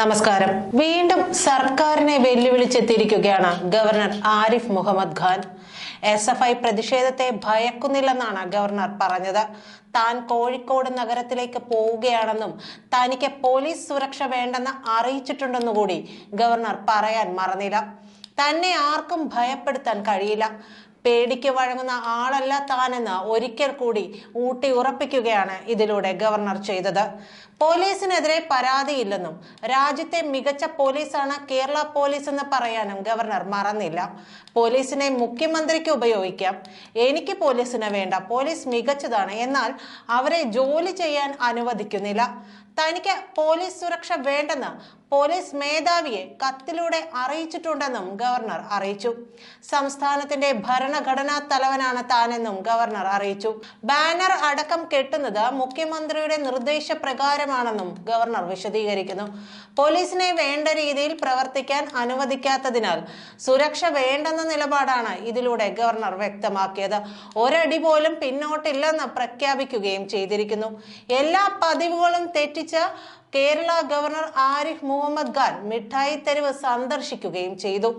നമസ്കാരം. വീണ്ടും സർക്കാരിനെ വെല്ലുവിളിച്ചെത്തിയിരിക്കുകയാണ് governor Arif Mohammed Khan. S F I പ്രതിഷേധത്തെ ഭയക്കുന്നില്ലെന്നാണ് ഗവർണർ പറഞ്ഞത്. താൻ കോഴിക്കോട് നഗരത്തിലേക്ക് പോവുകയാണെന്നും തനിക്ക് പോലീസ് സുരക്ഷ വേണ്ടെന്ന് അറിയിച്ചിട്ടുണ്ടെന്നുകൂടി ഗവർണർ പറയാൻ മറന്നില്ല. തന്നെ ആർക്കും ഭയപ്പെടുത്താൻ കഴിയില്ല. പേടിക്ക് വഴങ്ങുന്ന ആളല്ല താനെന്ന് ഒരിക്കൽ കൂടി ഊട്ടി ഉറപ്പിക്കുകയാണ് ഇതിലൂടെ ഗവർണർ ചെയ്തത്. പോലീസിനെതിരെ പരാതിയില്ലെന്നും രാജ്യത്തെ മികച്ച പോലീസാണ് കേരള പോലീസ് എന്ന് പറയാനും ഗവർണർ മറന്നില്ല. പോലീസിനെ മുഖ്യമന്ത്രിക്ക് ഉപയോഗിക്കാം. എനിക്ക് പോലീസിന് വേണ്ട പോലീസ് മികച്ചതാണ് എന്നാൽ അവരെ ജോലി ചെയ്യാൻ അനുവദിക്കുന്നില്ല. തനിക്ക് പോലീസ് സുരക്ഷ വേണ്ടെന്ന് പോലീസ് മേധാവിയെ കത്തിലൂടെ അറിയിച്ചിട്ടുണ്ടെന്നും ഗവർണർ അറിയിച്ചു. സംസ്ഥാനത്തിന്റെ ഭരണഘടനാ തലവനാണ് താനെന്നും ഗവർണർ അറിയിച്ചു. ബാനർ അടക്കം കെട്ടുന്നത് മുഖ്യമന്ത്രിയുടെ നിർദ്ദേശപ്രകാരമാണെന്നും ഗവർണർ വിശദീകരിക്കുന്നു. പോലീസിനെ വേണ്ട രീതിയിൽ പ്രവർത്തിക്കാൻ അനുവദിക്കാത്തതിനാൽ സുരക്ഷ വേണ്ടെന്ന നിലപാടാണ് ഇതിലൂടെ ഗവർണർ വ്യക്തമാക്കിയത്. ഒരടി പോലും പിന്നോട്ടില്ലെന്ന് പ്രഖ്യാപിക്കുകയും ചെയ്തിരിക്കുന്നു. എല്ലാ പതിവുകളും തെറ്റിച്ച കേരള ഗവർണർ ആരിഫ് മുഹമ്മദ് ഖാൻ മിഠായി തെരുവ് സന്ദർശിക്കുകയും ചെയ്തു.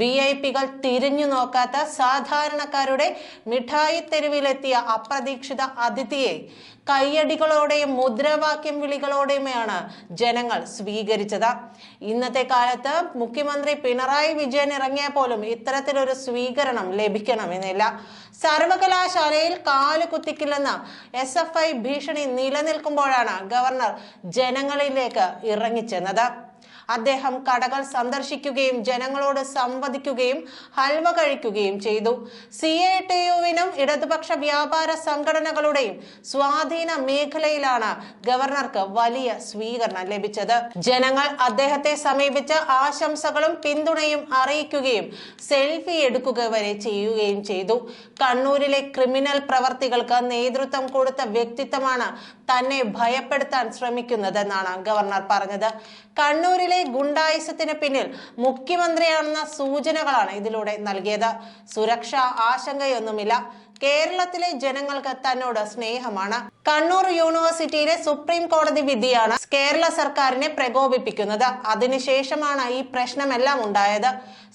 വി ഐ പികൾ തിരിഞ്ഞു നോക്കാത്ത സാധാരണക്കാരുടെ മിഠായി തെരുവിലെത്തിയ അപ്രതീക്ഷിത അതിഥിയെ കയ്യടികളോടെയും മുദ്രാവാക്യം വിളികളോടെയുമാണ് ജനങ്ങൾ സ്വീകരിച്ചത്. ഇന്നത്തെ കാലത്ത് മുഖ്യമന്ത്രി പിണറായി വിജയൻ ഇറങ്ങിയ പോലും ഇത്തരത്തിലൊരു സ്വീകരണം ലഭിക്കണമെന്നില്ല. സർവകലാശാലയിൽ കാൽ കുത്തിക്കില്ലെന്ന് എസ് എഫ് ഐ ഭീഷണി നിലനിൽക്കുമ്പോഴാണ് ഗവർണർ ജനങ്ങളിലേക്ക് ഇറങ്ങിച്ചെന്നത്. അദ്ദേഹം കടകൾ സന്ദർശിക്കുകയും ജനങ്ങളോട് സംവദിക്കുകയും ഹൽവ കഴിക്കുകയും ചെയ്തു. സി എ ടി യുവിനും ഇടതുപക്ഷ വ്യാപാര സംഘടനകളുടെയും സ്വാധീന മേഖലയിലാണ് ഗവർണർക്ക് വലിയ സ്വീകരണം ലഭിച്ചത്. ജനങ്ങൾ അദ്ദേഹത്തെ സമീപിച്ച് ആശംസകളും പിന്തുണയും അറിയിക്കുകയും സെൽഫി എടുക്കുക വരെ ചെയ്യുകയും ചെയ്തു. കണ്ണൂരിലെ ക്രിമിനൽ പ്രവർത്തികൾക്ക് നേതൃത്വം കൊടുത്ത വ്യക്തിത്വമാണ് തന്നെ ഭയപ്പെടുത്താൻ ശ്രമിക്കുന്നതെന്നാണ് ഗവർണർ പറഞ്ഞത്. കണ്ണൂരിലെ ഗുണ്ടായുസത്തിന് പിന്നിൽ മുഖ്യമന്ത്രിയാണെന്ന സൂചനകളാണ് ഇതിലൂടെ നൽകിയത്. സുരക്ഷ ആശങ്കയൊന്നുമില്ല. കേരളത്തിലെ ജനങ്ങൾക്ക് തന്നോട് സ്നേഹമാണ്. കണ്ണൂർ യൂണിവേഴ്സിറ്റിയിലെ സുപ്രീം കോടതി വിധിയാണ് കേരള സർക്കാരിനെ പ്രകോപിപ്പിക്കുന്നത്. അതിനുശേഷമാണ് ഈ പ്രശ്നമെല്ലാം ഉണ്ടായത്.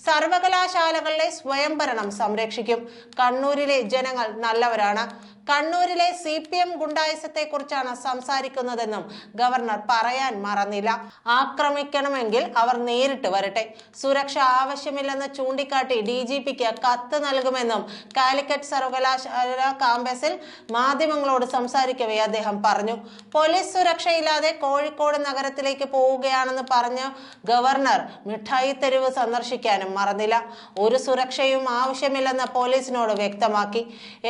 സർവകലാശാലകളിലെ സ്വയംഭരണം സംരക്ഷിക്കും. കണ്ണൂരിലെ ജനങ്ങൾ നല്ലവരാണ്. കണ്ണൂരിലെ സി പി എം ഗുണ്ടായസത്തെ കുറിച്ചാണ് സംസാരിക്കുന്നതെന്നും ഗവർണർ പറയാൻ മറന്നില്ല. ആക്രമിക്കണമെങ്കിൽ അവർ നേരിട്ട് വരട്ടെ. സുരക്ഷ ആവശ്യമില്ലെന്ന് ചൂണ്ടിക്കാട്ടി ഡി ജി പിക്ക് കത്ത് നൽകുമെന്നും കാലിക്കറ്റ് സർവകലാശാല കാമ്പസിൽ മാധ്യമങ്ങളോട് സംസാരിക്കവേ അദ്ദേഹം പറഞ്ഞു. പോലീസ് സുരക്ഷയില്ലാതെ കോഴിക്കോട് നഗരത്തിലേക്ക് പോവുകയാണെന്ന് പറഞ്ഞ ഗവർണർ മിഠായി തെരുവ് സന്ദർശിക്കാനും മറന്നില്ല. ഒരു സുരക്ഷയും ആവശ്യമില്ലെന്ന് പോലീസിനോട് വ്യക്തമാക്കി.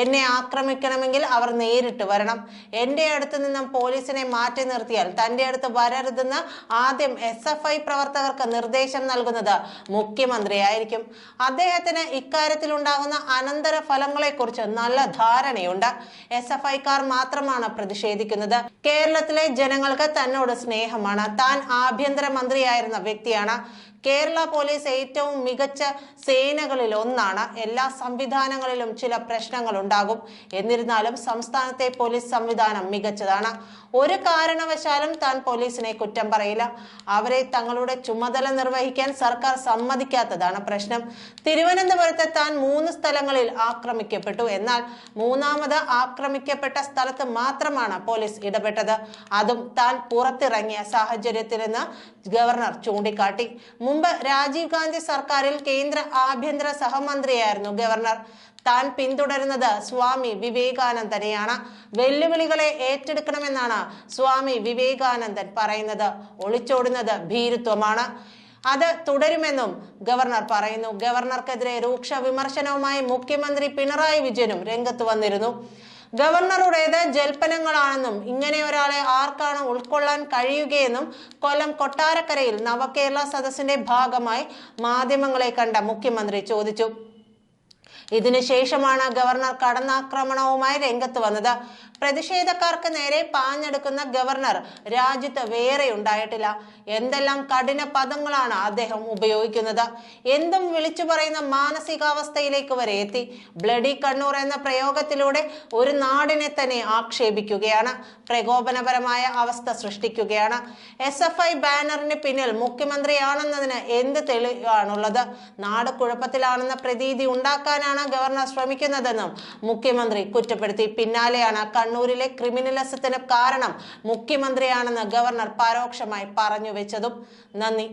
എന്നെ ആക്രമിക്കണമെങ്കിൽ അവർ നേരിട്ട് വരണം. എന്റെ അടുത്ത് നിന്നും പോലീസിനെ മാറ്റി നിർത്തിയാൽ തന്റെ അടുത്ത് വരരുതെന്ന് ആദ്യം എസ് എഫ് ഐ പ്രവർത്തകർക്ക് നിർദ്ദേശം നൽകുന്നത് മുഖ്യമന്ത്രിയായിരിക്കും. അദ്ദേഹത്തിന് ഇക്കാര്യത്തിൽ ഉണ്ടാകുന്ന അനന്തര ഫലങ്ങളെ കുറിച്ച് നല്ല ധാരണയുണ്ട്. എസ് എഫ് ഐക്കാർ മാത്രമാണ് പ്രതിഷേധിക്കുന്നത്. കേരളത്തിലെ ജനങ്ങൾക്ക് തന്നോട് സ്നേഹമാണ്. താൻ ആഭ്യന്തര മന്ത്രിയായിരുന്ന വ്യക്തിയാണ്. കേരള പോലീസ് ഏറ്റവും മികച്ച സേനകളിൽ ഒന്നാണ്. എല്ലാ സംവിധാനങ്ങളിലും ചില പ്രശ്നങ്ങൾ ഉണ്ടാകും. എന്നിരുന്നാലും സംസ്ഥാനത്തെ പോലീസ് സംവിധാനം മികച്ചതാണ്. ഒരു കാരണവശാലും താൻ പോലീസിനെ കുറ്റം പറയില്ല. അവരെ തങ്ങളുടെ ചുമതല നിർവഹിക്കാൻ സർക്കാർ സമ്മതിക്കാത്തതാണ് പ്രശ്നം. തിരുവനന്തപുരത്ത് താൻ മൂന്ന് സ്ഥലങ്ങളിൽ ആക്രമിക്കപ്പെട്ടു. എന്നാൽ മൂന്നാമത് ആക്രമിക്കപ്പെട്ട സ്ഥലത്ത് മാത്രമാണ് പോലീസ് ഇടപെട്ടത്. അതും താൻ പുറത്തിറങ്ങിയ സാഹചര്യത്തിലെന്ന് ഗവർണർ ചൂണ്ടിക്കാട്ടി. മുമ്പ് രാജീവ് ഗാന്ധി സർക്കാരിൽ കേന്ദ്ര ആഭ്യന്തര സഹമന്ത്രിയായിരുന്നു ഗവർണർ. താൻ പിന്തുടരുന്നത് സ്വാമി വിവേകാനന്ദനെയാണ് വെല്ലുവിളികളെ ഏറ്റെടുക്കണമെന്നാണ് സ്വാമി വിവേകാനന്ദൻ പറയുന്നത്. ഒളിച്ചോടുന്നത് ഭീരുത്വമാണ്. അത് തുടരുമെന്നും ഗവർണർ പറയുന്നു. ഗവർണർക്കെതിരെ രൂക്ഷ വിമർശനവുമായി മുഖ്യമന്ത്രി പിണറായി വിജയനും രംഗത്ത് വന്നിരുന്നു. ഗവർണറുടേത് ജൽപ്പനങ്ങളാണെന്നും ഇങ്ങനെ ഒരാളെ ആർക്കാണ് ഉൾക്കൊള്ളാൻ കഴിയുകയെന്നും കൊല്ലം കൊട്ടാരക്കരയിൽ നവകേരള സദസ്സിന്റെ ഭാഗമായി മാധ്യമങ്ങളെ കണ്ട മുഖ്യമന്ത്രി ചോദിച്ചു. ഇതിനുശേഷമാണ് ഗവർണർ കടന്നാക്രമണവുമായി രംഗത്ത് വന്നത്. പ്രതിഷേധക്കാർക്ക് നേരെ പാഞ്ഞെടുക്കുന്ന ഗവർണർ രാജ്യത്ത് വേറെ ഉണ്ടായിട്ടില്ല. എന്തെല്ലാം കഠിന പദങ്ങളാണ് അദ്ദേഹം ഉപയോഗിക്കുന്നത്? എന്തും വിളിച്ചു പറയുന്ന മാനസികാവസ്ഥയിലേക്ക് വരെ എത്തി. ബ്ലഡി കണ്ണൂർ എന്ന പ്രയോഗത്തിലൂടെ ഒരു നാടിനെ തന്നെ ആക്ഷേപിക്കുകയാണ്. പ്രകോപനപരമായ അവസ്ഥ സൃഷ്ടിക്കുകയാണ്. എസ് എഫ് ഐ ബാനറിന് പിന്നിൽ മുഖ്യമന്ത്രിയാണെന്നതിന് എന്ത് തെളിവാണുള്ളത്? നാട് കുഴപ്പത്തിലാണെന്ന പ്രതീതി ഉണ്ടാക്കാനാണ് ഗവർണർ ശ്രമിക്കുന്നതെന്നും മുഖ്യമന്ത്രി കുറ്റപ്പെടുത്തി. പിന്നാലെയാണ് കണ്ണൂരിലെ ക്രിമിനലിസത്തിന് കാരണം മുഖ്യമന്ത്രിയാണെന്ന് ഗവർണർ പരോക്ഷമായി പറഞ്ഞു വെച്ചതും. നന്ദി.